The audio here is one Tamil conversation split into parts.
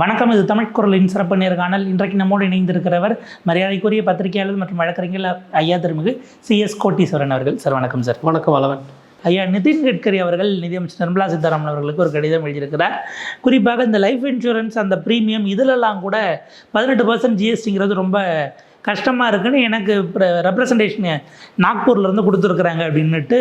வணக்கம் இது தமிழ் குரலின் சிறப்பு நேர்காணல். இன்றைக்கு நம்மோடு இணைந்திருக்கிறவர் மரியாதைக்குரிய பத்திரிகையாளர் மற்றும் வழக்கறிஞர் ஐயா திருமிகு சிஎஸ் கோட்டீஸ்வரன் அவர்கள். சார் வணக்கம் சார். வணக்கம் வளவன். ஐயா நிதின் கட்கரி அவர்கள் நிதியமைச்சர் நிர்மலா சீதாராமன் அவர்களுக்கு ஒரு கடிதம் எழுதியிருக்கிறார். குறிப்பாக இந்த லைஃப் இன்சூரன்ஸ் அந்த ப்ரீமியம் இதிலெல்லாம் கூட பதினெட்டு பர்சன்ட் ஜிஎஸ்டிங்கிறது ரொம்ப கஷ்டமாக இருக்குன்னு எனக்கு ரெப்ரசன்டேஷன் நாக்பூர்லேருந்து கொடுத்துருக்குறாங்க அப்படின்னுட்டு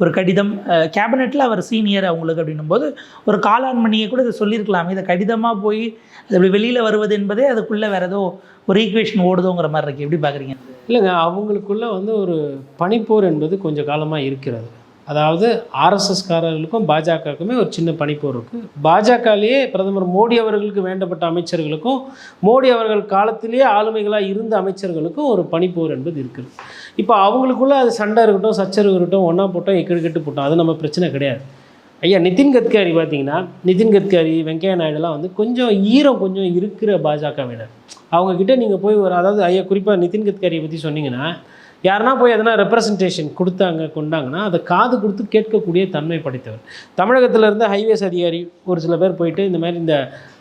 ஒரு கடிதம் கேபினெட்டில் அவர் சீனியர் அவங்களுக்கு அப்படின்னும் போது ஒரு காலாண்மணியை கூட இதை சொல்லியிருக்கலாமே. இதை கடிதமாக போய் அது வெளியில் வருவது என்பதே அதுக்குள்ளே வேறு ஏதோ ஒரு ஈக்குவேஷன் ஓடுதோங்கிற மாதிரி இருக்குது எப்படி பார்க்குறீங்க? இல்லைங்க அவங்களுக்குள்ளே வந்து ஒரு பனிப்போர் என்பது கொஞ்சம் காலமாக இருக்கிறது. அதாவது ஆர்எஸ்எஸ்காரர்களுக்கும் பாஜகவுக்குமே ஒரு சின்ன பனிப்போர் இருக்குது பாஜகலேயே பிரதமர் மோடி அவர்களுக்கு வேண்டப்பட்ட அமைச்சர்களுக்கும் மோடி அவர்கள் காலத்திலேயே ஆளுமைகளாக இருந்த அமைச்சர்களுக்கும் ஒரு பனிப்போர் என்பது இருக்குது இப்போ அவங்களுக்குள்ள அது சண்டை இருக்கட்டும் சச்சரவு இருக்கட்டும் ஒன்றா போட்டோம் எக்கெடு கெட்டு போட்டோம். அது நம்ம பிரச்சனை கிடையாது. ஐயா நிதின் கட்காரி பார்த்தீங்கன்னா நிதின் கட்காரி வெங்கையா நாயுடுலாம் வந்து கொஞ்சம் ஈரம் கொஞ்சம் இருக்கிற பாஜகவினர். அவங்கக்கிட்ட நீங்கள் போய் ஒரு அதாவது ஐயா குறிப்பாக நிதின் கட்காரியை பற்றி சொன்னீங்கன்னா யாருன்னா போய் எதனா ரெப்ரசன்டேஷன் கொடுத்தாங்க கொண்டாங்கன்னா அதை காது கொடுத்து கேட்கக்கூடிய தன்மை படைத்தவர். தமிழகத்தில் இருந்த ஹைவேஸ் அதிகாரி ஒரு சில பேர் போயிட்டு இந்த மாதிரி இந்த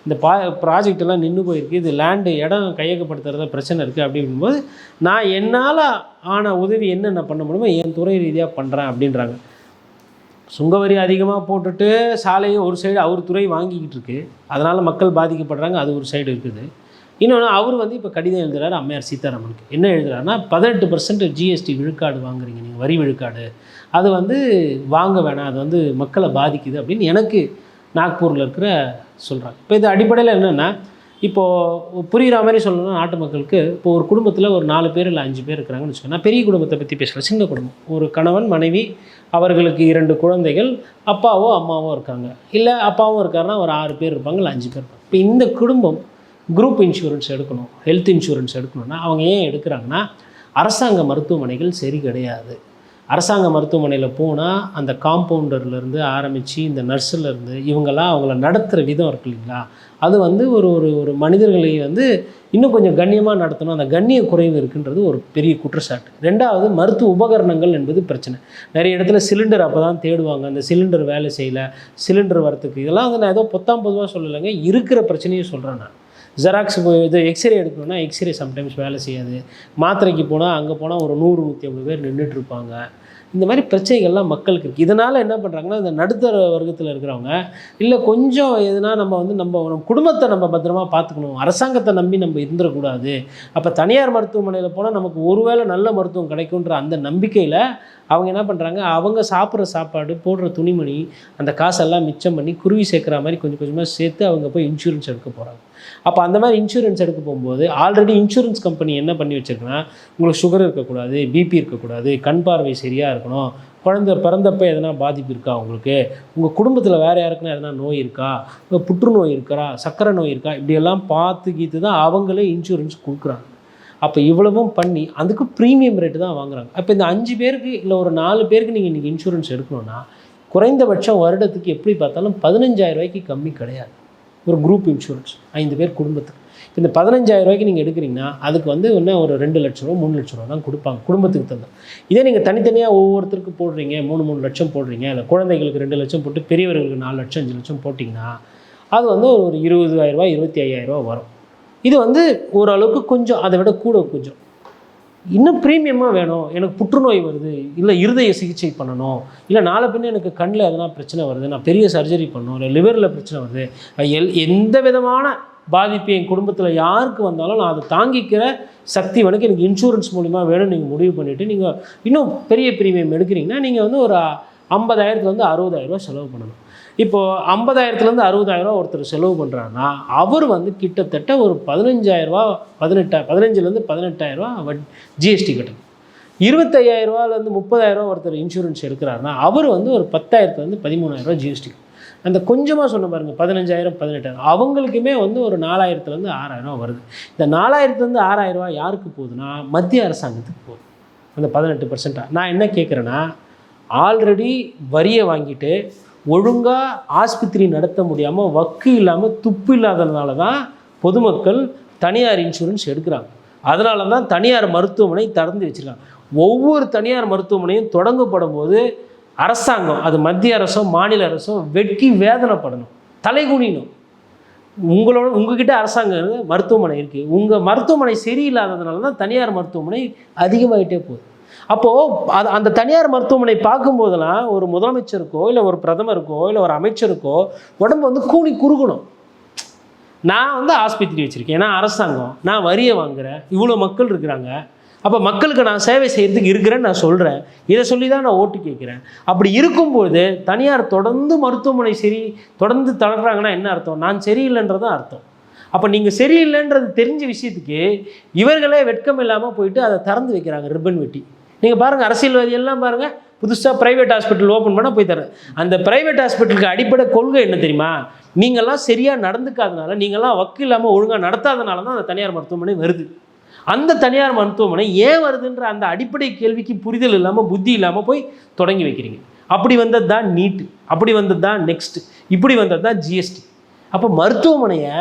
இந்த பா ப்ராஜெக்ட் எல்லாம் நின்று போயிருக்கு. இது லேண்டு இடம் கையகப்படுத்துறத பிரச்சனை இருக்குது அப்படிங்கும்போது நான் என்னால் ஆன உதவி என்னென்ன பண்ண முடியுமோ என் துறை ரீதியாக பண்ணுறேன் அப்படின்றாங்க. சுங்கவரி அதிகமாக போட்டுட்டு சாலையை ஒரு சைடு அவர் துறை வாங்கிக்கிட்டு இருக்கு. அதனால் மக்கள் பாதிக்கப்படுறாங்க அது ஒரு சைடு இருக்குது. இன்னொன்று அவர் வந்து இப்போ கடிதம் எழுதுகிறாரு அம்மையார் சீதாராமனுக்கு. என்ன எழுதுகிறாருன்னா பதினெட்டு பர்சன்ட் ஜிஎஸ்டி விழுக்காடு வாங்குறீங்க நீங்கள் வரி விழுக்காடு. அது வந்து வாங்க வேணாம் அது வந்து மக்களை பாதிக்குது அப்படின்னு எனக்கு நாக்பூரில் இருக்கிற சொல்கிறாங்க இப்போ இது அடிப்படையில் என்னென்னா இப்போது புரிகிற மாதிரி சொல்லணும்னா நாட்டு மக்களுக்கு இப்போ ஒரு குடும்பத்தில் ஒரு நாலு பேர் இல்லை அஞ்சு பேர் இருக்கிறாங்கன்னு வச்சுக்கோங்க. நான் பெரிய குடும்பத்தை பற்றி பேசல சின்ன குடும்பம். ஒரு கணவன் மனைவி அவர்களுக்கு இரண்டு குழந்தைகள் அப்பாவோ அம்மாவோ இருக்காங்க. இல்லை அப்பாவும் இருக்காருன்னா ஒரு ஆறு பேர் இருப்பாங்க இல்லை அஞ்சு பேர் இருப்பாங்க. இப்போ இந்த குடும்பம் குரூப் இன்சூரன்ஸ் எடுக்கணும் ஹெல்த் இன்சூரன்ஸ் எடுக்கணும்னா அவங்க ஏன் எடுக்கிறாங்கன்னா அரசாங்க மருத்துவமனைகள் சரி கிடையாது. அரசாங்க மருத்துவமனையில் போனால் அந்த காம்பவுண்டர்லேருந்து ஆரம்பித்து இந்த நர்ஸுலேருந்து இவங்கெல்லாம் அவங்கள நடத்துகிற விதம் இருக்கு இல்லைங்களா? அது வந்து ஒரு ஒரு ஒரு மனிதர்களை வந்து இன்னும் கொஞ்சம் கண்ணியமாக நடத்தணும். அந்த கண்ணிய குறைவு இருக்குன்றது ஒரு பெரிய குற்றச்சாட்டு. ரெண்டாவது மருத்துவ உபகரணங்கள் என்பது பிரச்சனை. நிறைய இடத்துல சிலிண்டர் அப்போ தான் தேடுவாங்க. அந்த சிலிண்டர் வேலை செய்யலை சிலிண்டர் வரத்துக்கு. இதெல்லாம் வந்து நான் ஏதோ பொத்தாம் பொதுவாக சொல்லலைங்க. இருக்கிற பிரச்சனையும் சொல்கிறேன் நான். ஜெராக்ஸ் இது எக்ஸ்ரே எடுக்கணும்னா எக்ஸ்ரே சம்டைம்ஸ் வேலை செய்யாது. மாத்திரைக்கு போனால் அங்கே போனால் ஒரு நூறு நூற்றி ஐம்பது பேர் நின்றுட்டு இருப்பாங்க இந்த மாதிரி பிரச்சனைகள்லாம் மக்களுக்கு இருக்குது இதனால் என்ன பண்ணுறாங்கன்னா இந்த நடுத்தர வர்க்கத்தில் இருக்கிறவங்க இல்லை கொஞ்சம் எதுனா நம்ம வந்து நம்ம நம்ம குடும்பத்தை நம்ம பத்திரமா பார்த்துக்கணும். அரசாங்கத்தை நம்பி நம்ம இருந்துடக்கூடாது அப்போ தனியார் மருத்துவமனையில் போனால் நமக்கு ஒருவேளை நல்ல மருத்துவம் கிடைக்குன்ற அந்த நம்பிக்கையில் அவங்க என்ன பண்ணுறாங்க அவங்க சாப்பிட்ற சாப்பாடு போடுற துணிமணி அந்த காசெல்லாம் மிச்சம் பண்ணி குருவி சேர்க்குற மாதிரி கொஞ்சம் கொஞ்சமாக சேர்த்து அவங்க போய் இன்சூரன்ஸ் எடுக்க போகிறாங்க அப்போ அந்த மாதிரி இன்சூரன்ஸ் எடுக்க போகும்போது ஆல்ரெடி இன்சூரன்ஸ் கம்பெனி என்ன பண்ணி வச்சுருக்குன்னா உங்களுக்கு சுகர் இருக்கக்கூடாது பிபி இருக்கக்கூடாது கண் பார்வை சரியாக இருக்கணும் குழந்தை பிறந்தப்ப எதனா பாதிப்பு இருக்கா உங்களுக்கு உங்கள் குடும்பத்தில் வேறு யாருக்குன்னா எதனா நோய் இருக்கா புற்றுநோய் இருக்கிறா சர்க்கரை நோய் இருக்கா இப்படியெல்லாம் பார்த்து கீத்து தான் அவங்களே இன்சூரன்ஸ் கொடுக்குறாங்க. அப்போ இவ்வளவும் பண்ணி அதுக்கு ப்ரீமியம் ரேட்டு தான் வாங்குறாங்க. அப்போ இந்த அஞ்சு பேருக்கு இல்லை ஒரு நாலு பேருக்கு நீங்கள் இன்றைக்கி இன்சூரன்ஸ் எடுக்கணும்னா குறைந்தபட்சம் வருடத்துக்கு எப்படி பார்த்தாலும் பதினஞ்சாயிரம் ரூபாய்க்கு கம்மி கிடையாது. ஒரு குரூப் இன்சூரன்ஸ் ஐந்து பேர் குடும்பத்துக்கு. இப்போ இந்த பதினஞ்சாயிரம் ரூபாய்க்கு நீங்கள் எடுக்கிறீங்கன்னா அதுக்கு வந்து என்ன ஒரு ரெண்டு லட்ச ரூபா மூணு லட்ச ரூபா தான் கொடுப்பாங்க. குடும்பத்துக்கு தந்தா இதே நீங்கள் தனித்தனியாக ஒவ்வொருத்தருக்கு போடுறீங்க மூணு மூணு லட்சம் போடுறீங்க இல்லை குழந்தைகளுக்கு ரெண்டு லட்சம் போட்டு பெரியவர்களுக்கு நாலு லட்சம் அஞ்சு லட்சம் போட்டிங்கன்னா அது வந்து ஒரு இருபதாயிரரூபா இருபத்தி ஐயாயிரரூபா வரும். இது வந்து ஓரளவுக்கு கொஞ்சம் அதை விட கூட கொஞ்சம். இன்னும் ப்ரீமியமாக வேணும். எனக்கு புற்றுநோய் வருது. இல்லை இருதய சிகிச்சை பண்ணணும். இல்லை நாளை பின்ன எனக்கு கண்ணில் எதனா பிரச்சனை வருது. நான் பெரிய சர்ஜரி பண்ணணும். இல்லை லிவரில் பிரச்சனை வருது. எல் எந்த விதமான பாதிப்பு என் குடும்பத்தில் யாருக்கு வந்தாலும் நான் அதை தாங்கிக்கிற சக்தி எனக்கு எனக்கு இன்சூரன்ஸ் மூலிமா வேணும் நீங்கள் முடிவு பண்ணிவிட்டு நீங்கள் இன்னும் பெரிய ப்ரீமியம் எடுக்கிறீங்கன்னா நீங்கள் வந்து ஒரு ஐம்பதாயிரத்துலேருந்து அறுபதாயிரரூவா செலவு பண்ணணும். இப்போது ஐம்பதாயிரத்துலேருந்து அறுபதாயிரரூவா ஒருத்தர் செலவு பண்ணுறாருன்னா அவர் வந்து கிட்டத்தட்ட ஒரு பதினஞ்சாயிரரூவா பதினெட்டா பதினஞ்சுலேருந்து பதினெட்டாயிரரூவா வட் ஜிஎஸ்டி கட்டணும். இருபத்தையாயிரரூவாலேருந்து முப்பதாயிரரூவா ஒருத்தர் இன்சூரன்ஸ் எடுக்கிறாருன்னா அவர் வந்து ஒரு பத்தாயிரத்துலேருந்து பதிமூணாயிரரூவா ஜிஎஸ்டி அந்த கொஞ்சமாக சொன்ன பாருங்கள் பதினஞ்சாயிரம் பதினெட்டாயிரம் அவங்களுக்குமே வந்து ஒரு நாலாயிரத்துலேருந்து ஆறாயிரரூவா வருது. இந்த நாலாயிரத்துலேருந்து ஆறாயிரரூவா யாருக்கு போகுதுன்னா மத்திய அரசாங்கத்துக்கு போகுது. அந்த பதினெட்டு பர்சண்ட்டாக நான் என்ன கேட்குறேன்னா ஆல்ரெடி வரியை வாங்கிட்டு ஒழுங்காக ஆஸ்பத்திரி நடத்த முடியாமல் வக்கு இல்லாமல் துப்பு இல்லாததுனால தான் பொதுமக்கள் தனியார் இன்சூரன்ஸ் எடுக்கிறாங்க. அதனால தான் தனியார் மருத்துவமனை திறந்து வச்சுருக்காங்க. ஒவ்வொரு தனியார் மருத்துவமனையும் தொடங்கப்படும் போது அரசாங்கம் அது மத்திய அரசோ மாநில அரசோ வெட்கி வேதனைப்படணும். தலைகுனியணும். உங்களோட உங்ககிட்ட அரசாங்கம் மருத்துவமனை இருக்குது உங்கள் மருத்துவமனை சரியில்லாததுனால தான் தனியார் மருத்துவமனை அதிகமாகிட்டே போகுது. அப்போது அது அந்த தனியார் மருத்துவமனை பார்க்கும்போதெல்லாம் ஒரு முதலமைச்சருக்கோ இல்லை ஒரு பிரதமருக்கோ இல்லை ஒரு அமைச்சருக்கோ உடம்பு வந்து கூனி குறுகணும். நான் வந்து ஆஸ்பத்திரி வச்சுருக்கேன். நான் அரசாங்கம் நான் வரியை வாங்குகிறேன் இவ்வளோ மக்கள் இருக்கிறாங்க. அப்போ மக்களுக்கு நான் சேவை செய்கிறதுக்கு இருக்கிறேன்னு நான் சொல்கிறேன் இதை சொல்லி தான் நான் ஓட்டு கேட்குறேன். அப்படி இருக்கும்போது தனியார் தொடர்ந்து மருத்துவமனை சரி தொடர்ந்து தளர்றாங்கன்னா என்ன அர்த்தம்? நான் சரியில்லைன்றதான் அர்த்தம். அப்போ நீங்கள் சரியில்லைன்றது தெரிஞ்ச விஷயத்துக்கு இவர்களே வெட்கம் இல்லாமல் போயிட்டு அதை திறந்து வைக்கிறாங்க ரிப்பன் வெட்டி. நீங்கள் பாருங்கள் அரசியல்வாதி எல்லாம் பாருங்கள் புதுசாக ப்ரைவேட் ஹாஸ்பிட்டல் ஓப்பன் பண்ண போய் தரேன். அந்த ப்ரைவேட் ஹாஸ்பிட்டலுக்கு அடிப்படை கொள்கை என்ன தெரியுமா? நீங்கள்லாம் சரியாக நடந்துக்காதனால நீங்கள்லாம் வக்கு இல்லாமல் ஒழுங்காக நடத்தாதனால தான் அந்த தனியார் மருத்துவமனை வருது. அந்த தனியார் மருத்துவமனை ஏன் வருதுன்ற அந்த அடிப்படை கேள்விக்கு புரிதல் இல்லாமல் புத்தி இல்லாமல் போய் தொடங்கி வைக்கிறீங்க. அப்படி வந்தது தான் நீட்டு அப்படி வந்தது தான் நெக்ஸ்ட் இப்படி வந்தது தான் ஜிஎஸ்டி அப்போ மருத்துவமனையை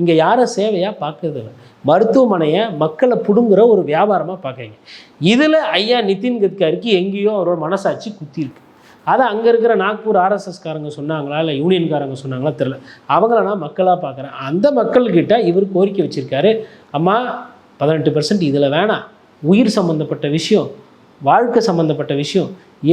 இங்கே யாரும் சேவையாக பார்க்கறதில்ல. மருத்துவமனையை மக்களை பிடுங்குற ஒரு வியாபாரமாக பார்க்குறீங்க இதில் ஐயா நிதின் கட்காரிக்கு எங்கேயோ அவரோட மனசாட்சி குத்திருக்கு அதை அங்கே இருக்கிற நாக்பூர் ஆர்எஸ்எஸ்காரங்க சொன்னாங்களா இல்லை யூனியன்காரங்க சொன்னாங்களா தெரில அவங்கள நான் மக்களாக பார்க்குறேன் அந்த மக்கள்கிட்ட இவர் கோரிக்கை வச்சுருக்காரு அம்மா பதினெட்டு பர்சன்ட் இதில் வேணாம். உயிர் சம்மந்தப்பட்ட விஷயம் வாழ்க்கை சம்மந்தப்பட்ட விஷயம்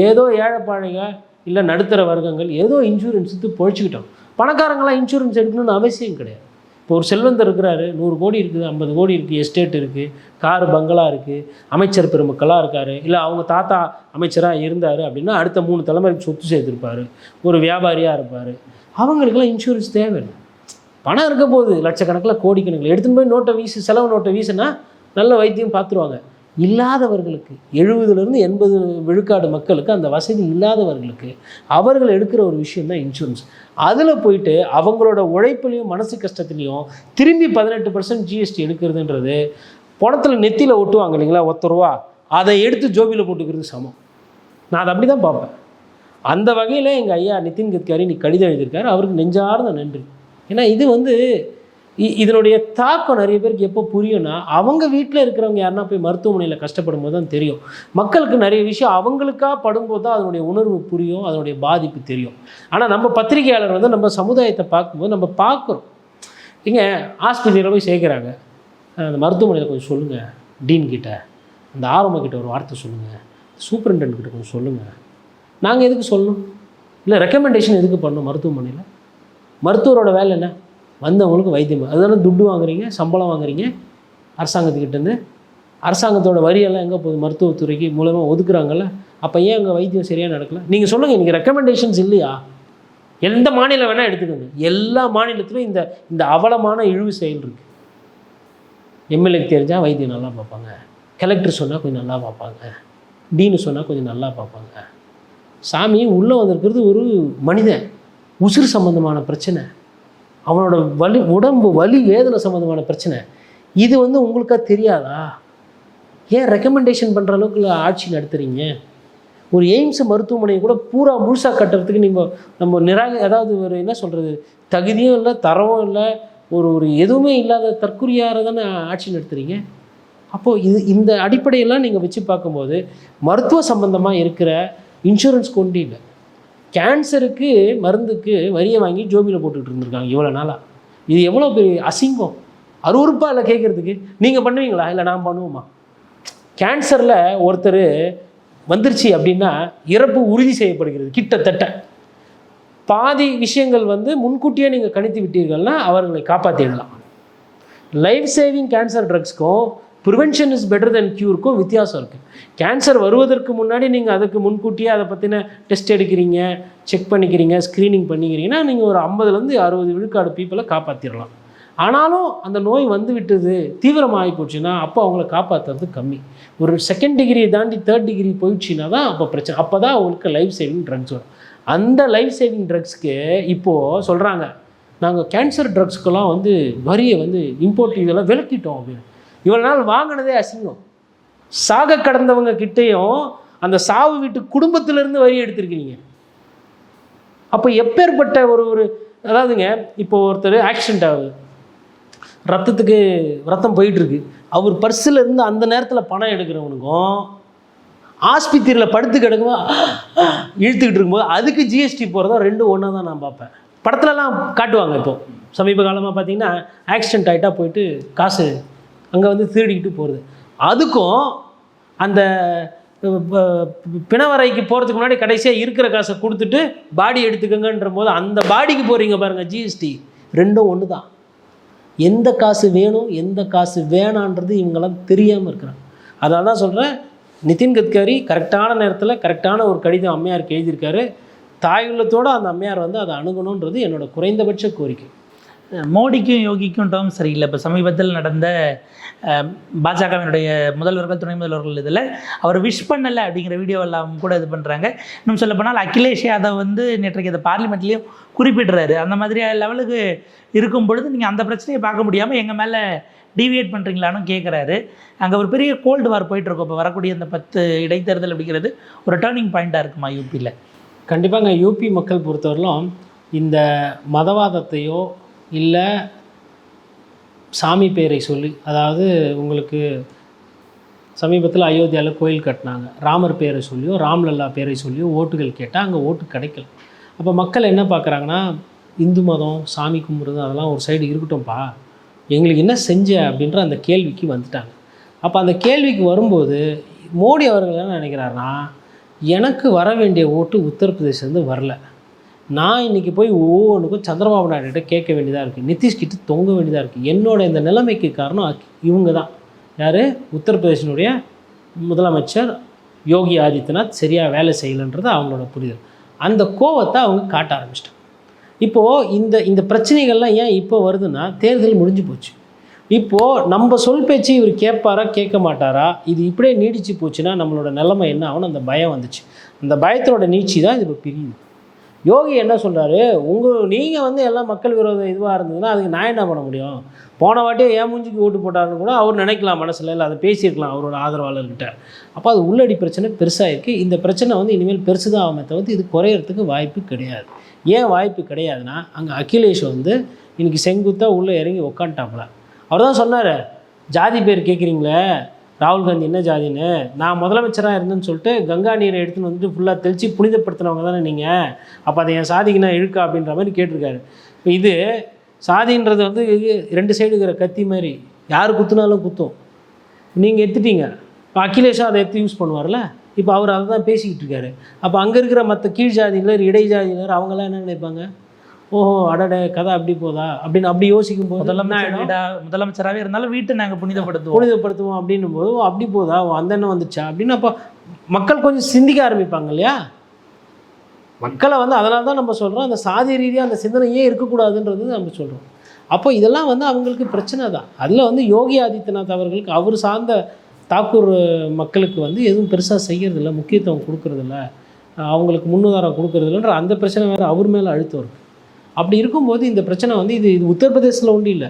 ஏதோ ஏழைப்பாழைங்க இல்லை நடுத்தர வர்க்கங்கள் ஏதோ இன்சூரன்ஸ் எடுத்து பொழைச்சிக்கிட்டோம். பணக்காரங்களாம் இன்சூரன்ஸ் எடுக்கணும்னு அவசியம் கிடையாது. இப்போ ஒரு செல்வந்தர் இருக்கிறாரு நூறு கோடி இருக்குது ஐம்பது கோடி இருக்குது எஸ்டேட் இருக்குது காரு பங்களா இருக்குது அமைச்சர் பெருமக்களாக இருக்கார் இல்லை அவங்க தாத்தா அமைச்சராக இருந்தார் அப்படின்னா அடுத்த மூணு தலைமுறைக்கு சொத்து சேர்த்துருப்பாரு ஒரு வியாபாரியாக இருப்பார். அவங்களுக்கெல்லாம் இன்சூரன்ஸ் தேவையில்லை பணம் இருக்க போகுது லட்சக்கணக்கில் கோடிக்கணக்கில். எடுத்துன்னு போய் நோட்டை வீசு செலவு நோட்டை வீசுனா நல்ல வைத்தியம் பார்த்துருவாங்க. இல்லாதவர்களுக்கு எழுபதுலேருந்து எண்பது விழுக்காடு மக்களுக்கு அந்த வசதி இல்லாதவர்களுக்கு அவர்கள் எடுக்கிற ஒரு விஷயம் தான் இன்சூரன்ஸ் அதில் போயிட்டு அவங்களோட உழைப்புலையும் மனசு கஷ்டத்துலையும் திரும்பி பதினெட்டு பர்சன்ட் ஜிஎஸ்டி எடுக்கிறதுன்றது பணத்தில் நெத்தியில் ஒட்டுவாங்க இல்லைங்களா ஒத்த ரூபா அதை எடுத்து ஜோபியில் போட்டுக்கிறது சமம். நான் அதை அப்படி தான் பார்ப்பேன். அந்த வகையில் எங்கள் ஐயா நிதின் கட்கரி நீ கடிதம் எழுதியிருக்காரு. அவருக்கு நெஞ்சார்ந்த நன்றி. ஏன்னா இது வந்து இதனுடைய தாக்கம் நிறைய பேருக்கு எப்போ புரியும்னா அவங்க வீட்டில் இருக்கிறவங்க யாருன்னா போய் மருத்துவமனையில் கஷ்டப்படும் போது தான் தெரியும். மக்களுக்கு நிறைய விஷயம் அவங்களுக்காக படும்போது தான் அதனுடைய உணர்வு புரியும் அதனுடைய பாதிப்பு தெரியும். ஆனால் நம்ம பத்திரிகையாளர் வந்து நம்ம சமுதாயத்தை பார்க்கும்போது நம்ம பார்க்குறோம். இங்கே ஆஸ்பத்திரியில் போய் சேர்க்குறாங்க. அந்த மருத்துவமனையில் கொஞ்சம் சொல்லுங்கள் டீன் கிட்ட. அந்த ஆரம்ப கிட்ட ஒரு வார்த்தை சொல்லுங்கள் சூப்பரிண்டென்ட் கிட்ட கொஞ்சம் சொல்லுங்கள் நாங்கள் எதுக்கு சொல்லணும்? இல்லை ரெக்கமெண்டேஷன் எதுக்கு பண்ணணும் மருத்துவமனையில்? மருத்துவரோட வேலை என்ன? வந்தவங்களுக்கு வைத்தியம். அதனால துட்டு வாங்குறீங்க சம்பளம் வாங்குறீங்க அரசாங்கத்துக்கிட்டேருந்து. அரசாங்கத்தோட வரியெல்லாம் எங்கே போகுது? மருத்துவத்துறைக்கு மூலமாக ஒதுக்குறாங்கல்ல? அப்போ ஏன் அங்கே வைத்தியம் சரியாக நடக்கல? நீங்கள் சொல்லுங்கள் இன்றைக்கி ரெக்கமெண்டேஷன்ஸ் இல்லையா? எந்த மாநிலம் வேணால் எடுத்துக்கோங்க. எல்லா மாநிலத்திலும் இந்த இந்த அவலமான இழிவு செயல் இருக்குது எம்எல்ஏக்கு தெரிஞ்சால் வைத்தியம் நல்லா பார்ப்பாங்க. கலெக்டர் சொன்னால் கொஞ்சம் நல்லா பார்ப்பாங்க. டீனு சொன்னால் கொஞ்சம் நல்லா பார்ப்பாங்க. சாமி உள்ளே வந்திருக்கிறது ஒரு மனிதன். உசுறு சம்மந்தமான பிரச்சனை. அவனோட வலி உடம்பு வலி வேதனை சம்மந்தமான பிரச்சனை இது வந்து உங்களுக்காக தெரியாதா? ஏன் ரெக்கமெண்டேஷன் பண்ணுற அளவுக்கு ஆட்சி நடத்துகிறீங்க ஒரு எய்ம்ஸ் மருத்துவமனையை கூட பூரா முழுசாக கட்டுறதுக்கு நீங்கள் நம்ம நிராக அதாவது ஒரு என்ன சொல்கிறது தகுதியும் இல்லை தரவும் இல்லை ஒரு ஒரு எதுவுமே இல்லாத தற்குறியாக தானே ஆட்சி நடத்துகிறீங்க அப்போது இது இந்த அடிப்படையெல்லாம் நீங்கள் வச்சு பார்க்கும்போது மருத்துவ சம்பந்தமாக இருக்கிற இன்சூரன்ஸ் கொண்டு இல்லை. கேன்சருக்கு மருந்துக்கு வரியை வாங்கி ஜோபியில் போட்டுக்கிட்டு இருந்திருக்காங்க இவ்வளோ நாளாக இது எவ்வளோ பெரிய அசிங்கம். அருவருப்பாக இல்லை கேட்குறதுக்கு நீங்கள் பண்ணுவீங்களா? இல்லை நான் பண்ணுவோமா? கேன்சரில் ஒருத்தர் வந்துருச்சு அப்படின்னா இறப்பு உறுதி செய்யப்படுகிறது கிட்டத்தட்ட. பாதி விஷயங்கள் வந்து முன்கூட்டியே நீங்கள் கணித்து விட்டீர்கள்னா அவர்களை காப்பாற்றிடலாம் லைஃப் சேவிங் கேன்சர் ட்ரக்ஸ்க்கும் ப்ரிவென்ஷன் இஸ் பெட்டர் தென் க்யூருக்கும் வித்தியாசம் இருக்குது கேன்சர் வருவதற்கு முன்னாடி நீங்கள் அதுக்கு முன்கூட்டியே அதை பற்றின டெஸ்ட் எடுக்கிறீங்க செக் பண்ணிக்கிறீங்க ஸ்க்ரீனிங் பண்ணிக்கிறீங்கன்னா நீங்கள் ஒரு ஐம்பதுலேருந்து அறுபது விழுக்காடு பீப்புளை காப்பாற்றிடலாம் ஆனாலும் அந்த நோய் வந்து விட்டது தீவிரமாகி போச்சுன்னா அப்போ அவங்கள காப்பாற்றுறது கம்மி. ஒரு செகண்ட் டிகிரி தாண்டி தேர்ட் டிகிரி போயிடுச்சுன்னா தான் அப்போ பிரச்சனை அப்போ தான் அவங்களுக்கு லைஃப் சேவிங் ட்ரக்ஸ் வரும். அந்த லைஃப் சேவிங் ட்ரக்ஸ்க்கு இப்போது சொல்கிறாங்க நாங்கள் கேன்சர் ட்ரக்ஸ்க்கெல்லாம் வந்து வரியை வந்து இம்போர்ட் இதெல்லாம் விளக்கிட்டோம் அப்படின்னு. இவ்வளோ நாள் வாங்கினதே அசிங்கம். சாக கடந்தவங்க கிட்டேயும் அந்த சாவு வீட்டு குடும்பத்திலேருந்து வரி எடுத்திருக்கிறீங்க அப்போ எப்பேற்பட்ட ஒரு ஒரு அதாவதுங்க இப்போ ஒருத்தர் ஆக்சிடென்ட் ஆகுது. ரத்தத்துக்கு ரத்தம் போயிட்டுருக்கு. அவர் பர்ஸில் இருந்து அந்த நேரத்தில் பணம் எடுக்கிறவனுக்கும் ஆஸ்பத்திரியில் படுத்து கிடக்கும் இழுத்துக்கிட்டு இருக்கும்போது அதுக்கு ஜிஎஸ்டி போகிறதா ரெண்டும் ஒன்றா தான் நான் பார்ப்பேன். படத்துலலாம் காட்டுவாங்க இப்போது சமீப காலமாக பார்த்தீங்கன்னா ஆக்சிடென்ட் ஆகிட்டா போயிட்டு காசு அங்கே வந்து திருடிக்கிட்டு போகிறது அதுக்கும் அந்த பிணவரைக்கு போகிறதுக்கு முன்னாடி கடைசியாக இருக்கிற காசை கொடுத்துட்டு பாடி எடுத்துக்கங்கன்ற போது அந்த பாடிக்கு போகிறீங்க பாருங்கள் ஜிஎஸ்டி ரெண்டும் ஒன்று தான் எந்த காசு வேணும் எந்த காசு வேணான்றது இவங்கெல்லாம் தெரியாமல் இருக்கிறாங்க. அதனால தான் சொல்கிறேன் நிதின் கட்கரி கரெக்டான நேரத்தில் கரெக்டான ஒரு கடிதம் அம்மையாருக்கு எழுதியிருக்காரு. தாயுள்ளத்தோடு அந்த அம்மையார் வந்து அதை அணுகணுன்றது என்னோட குறைந்தபட்ச கோரிக்கை. மோடிக்கும் யோகிக்கும் டேர்ம் சரியில்லை. இப்போ சமீபத்தில் நடந்த பாஜகவினுடைய முதல்வர்கள் துணை முதல்வர்கள் இதில் அவர் விஷ் பண்ணலை அப்படிங்கிற வீடியோ எல்லாம் கூட இது பண்ணுறாங்க இன்னும் சொல்ல போனால் அகிலேஷ் யாதவ் வந்து நேற்றைக்கு அதை பார்லிமெண்ட்லேயும் குறிப்பிடுறாரு. அந்த மாதிரி லெவலுக்கு இருக்கும் பொழுது நீங்கள் அந்த பிரச்சனையை பார்க்க முடியாமல் எங்கள் மேலே டிவியேட் பண்ணுறீங்களான்னு கேட்குறாரு அங்கே ஒரு பெரிய கோல்டு வார் போயிட்டுருக்கோம் இப்போ வரக்கூடிய இந்த பத்து இடைத்தேர்தல் அப்படிங்கிறது ஒரு டேர்னிங் பாயிண்ட்டாக இருக்குமா யூபியில் கண்டிப்பாங்க. யூபி மக்கள் பொறுத்தவரையிலும் இந்த மதவாதத்தையோ இல்லை சாமி பேரை சொல்லி. அதாவது உங்களுக்கு சமீபத்தில் அயோத்தியாவில் கோயில் கட்டினாங்க. ராமர் பேரை சொல்லியோ ராம்லல்லா பேரை சொல்லியோ ஓட்டுகள் கேட்டால் அங்கே ஓட்டு கிடைக்கல. அப்போ மக்கள் என்ன பார்க்குறாங்கன்னா இந்து மதம் சாமி கும்பிட்றது அதெல்லாம் ஒரு சைடு இருக்கட்டும்ப்பா எங்களுக்கு என்ன செஞ்ச அப்படின்ற அந்த கேள்விக்கு வந்துட்டாங்க. அப்போ அந்த கேள்விக்கு வரும்போது மோடி அவர்கள் என்ன நினைக்கிறாருன்னா எனக்கு வர வேண்டிய ஓட்டு உத்தரப்பிரதேசிலேருந்து வரல. நான் இன்றைக்கி போய் ஒவ்வொன்றுக்கும் சந்திரபாபு நாயுடுகிட்ட கேட்க வேண்டியதாக இருக்குது நிதிஷ்கிட்ட தொங்க வேண்டியதாக இருக்குது என்னோட இந்த நிலைமைக்கு காரணம் இவங்க தான் யார்? உத்தரப்பிரதேசனுடைய முதலமைச்சர் யோகி ஆதித்யநாத் சரியாக வேலை செய்யலைன்றது அவங்களோட புரிதல். அந்த கோவத்தை அவங்க காட்ட ஆரம்பிச்சிட்டாங்க. இப்போது இந்த இந்த பிரச்சனைகள்லாம் ஏன் இப்போ வருதுன்னா தேர்தல் முடிஞ்சு போச்சு. இப்போது நம்ம சொல் பேச்சு இவர் கேட்பாரா கேட்க மாட்டாரா? இது இப்படியே நீடிச்சு போச்சுன்னா நம்மளோட நிலைமை என்ன ஆகும்னு அந்த பயம் வந்துச்சு. அந்த பயத்தோட நீச்சி தான் இது இப்போ பிரியுது. யோகி என்ன சொல்கிறாரு உங்கள் நீங்கள் வந்து எல்லாம் மக்கள் விரோத இதுவாக இருந்ததுன்னா அதுக்கு நான் என்ன பண்ண முடியும்? போன வாட்டியே ஏன் மூஞ்சிக்கு ஓட்டு போட்டாருன்னு கூட அவர் நினைக்கலாம் மனசில் இல்லை அதை பேசியிருக்கலாம் அவரோட ஆதரவாளர்கிட்ட அப்போ அது உள்ளடி பிரச்சனை பெருசாக இருக்குது இந்த பிரச்சனை வந்து இனிமேல் பெருசு தான் ஆகுமே தவிர்த்து இது குறையறதுக்கு வாய்ப்பு கிடையாது. ஏன் வாய்ப்பு கிடையாதுன்னா அங்கே அகிலேஷ் வந்து இன்றைக்கி செங்குத்தாக உள்ளே இறங்கி உக்காண்டாப்புல அவர் தான் சொன்னார் ஜாதி பேர் கேட்குறீங்களே ராகுல் காந்தி என்ன ஜாதின்னு? நான் முதலமைச்சராக இருந்தேன்னு சொல்லிட்டு கங்கா நீரை எடுத்துன்னு வந்துட்டு ஃபுல்லாக தெளித்து புனிதப்படுத்தினவங்க தானே நீங்கள் அப்போ அதை என் சாதிக்கு நான் இழுக்கா அப்படின்ற மாதிரி கேட்டிருக்காரு. இப்போ இது சாதின்றது வந்து ரெண்டு சைடு இருக்கிற கத்தி மாதிரி. யார் குத்துனாலும் குத்தும். நீங்கள் எடுத்துட்டீங்க. இப்போ அகிலேஷும் அதை எடுத்து யூஸ் பண்ணுவார்ல? இப்போ அவர் அதை தான் பேசிக்கிட்டு இருக்காரு. அப்போ அங்கே இருக்கிற மற்ற கீழ் ஜாதியினர் இடை ஜாதியினர் அவங்கெல்லாம் என்ன நினைப்பாங்க? ஓஹோ அடட கதை அப்படி போதா? அப்படின்னு அப்படி யோசிக்கும் போது முதலமைச்சர் முதலமைச்சராகவே இருந்தாலும் வீட்டை நாங்கள் புனிதப்படுத்துவோம். புனிதப்படுத்துவோம் அப்படின்னும் போது அப்படி போதா? அந்த எண்ணம் வந்துச்சா? அப்படின்னு அப்போ மக்கள் கொஞ்சம் சிந்திக்க ஆரம்பிப்பாங்க இல்லையா? மக்களை வந்து அதனால தான் நம்ம சொல்கிறோம் அந்த சாதி ரீதியாக அந்த சிந்தனை ஏன் இருக்கக்கூடாதுன்றது நம்ம சொல்கிறோம் அப்போ இதெல்லாம் வந்து அவங்களுக்கு பிரச்சனை தான். அதில் வந்து யோகி ஆதித்யநாத் அவர்களுக்கு அவர் சார்ந்த தாக்கூர் மக்களுக்கு வந்து எதுவும் பெருசாக செய்யறதில்ல முக்கியத்துவம் கொடுக்கறதில்ல. அவங்களுக்கு முன்னுதாரம் கொடுக்கறதில்லன்ற அந்த பிரச்சனை வேறு அவர் மேலே அழுத்தம் இருக்குது அப்படி இருக்கும்போது இந்த பிரச்சனை வந்து இது இது உத்தரப்பிரதேசத்தில் ஒன்றும் இல்லை.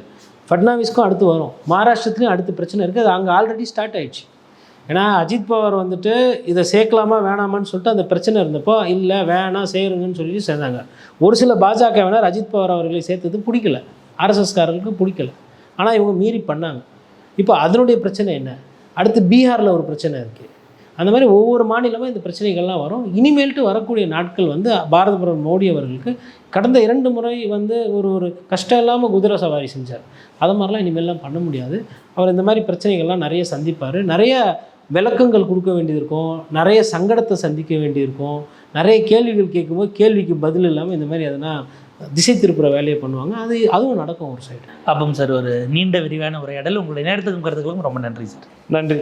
ஃபட்னாவிஸ்க்கும் அடுத்து வரும். மகாராஷ்டிரத்துலையும் அடுத்த பிரச்சனை இருக்குது அது அங்கே ஆல்ரெடி ஸ்டார்ட் ஆயிடுச்சு. ஏன்னா அஜித் பவார் வந்துட்டு இதை சேர்க்கலாமா வேணாமான்னு சொல்லிட்டு அந்த பிரச்சனை இருந்தப்போ இல்லை வேணாம் சேருங்கன்னு சொல்லி சேர்ந்தாங்க. ஒரு சில பாஜகவினர் அஜித் பவார் அவர்களை சேர்த்தது பிடிக்கல. ஆர்எஸ்எஸ்காரர்களுக்கு பிடிக்கல. ஆனால் இவங்க மீறி பண்ணாங்க. இப்போ அதனுடைய பிரச்சனை என்ன? அடுத்து பீகாரில் ஒரு பிரச்சனை இருக்குது அந்த மாதிரி ஒவ்வொரு மாநிலமும் இந்த பிரச்சனைகள்லாம் வரும். இனிமேல்ட்டு வரக்கூடிய நாட்கள் வந்து பாரத பிரதமர் மோடி அவர்களுக்கு கடந்த இரண்டு முறை வந்து ஒரு ஒரு கஷ்டம் இல்லாமல் குதிரை சவாரி செஞ்சார். அது மாதிரிலாம் இனிமேல்லாம் பண்ண முடியாது. அவர் இந்த மாதிரி பிரச்சனைகள்லாம் நிறைய சந்திப்பார். நிறைய விளக்கங்கள் கொடுக்க வேண்டியது இருக்கும் நிறைய சங்கடத்தை சந்திக்க வேண்டியிருக்கும். நிறைய கேள்விகள் கேட்கும்போது கேள்விக்கு பதில் இல்லாமல் இந்த மாதிரி எதனா திசை திருப்புற வேலையை பண்ணுவாங்க. அது அதுவும் நடக்கும் ஒரு சைடு. அப்பம் சார் ஒரு நீண்ட விரிவான உரையாடல். உங்களுடைய நேரத்துக்கும் கருத்துக்களும் ரொம்ப நன்றி சார். நன்றி.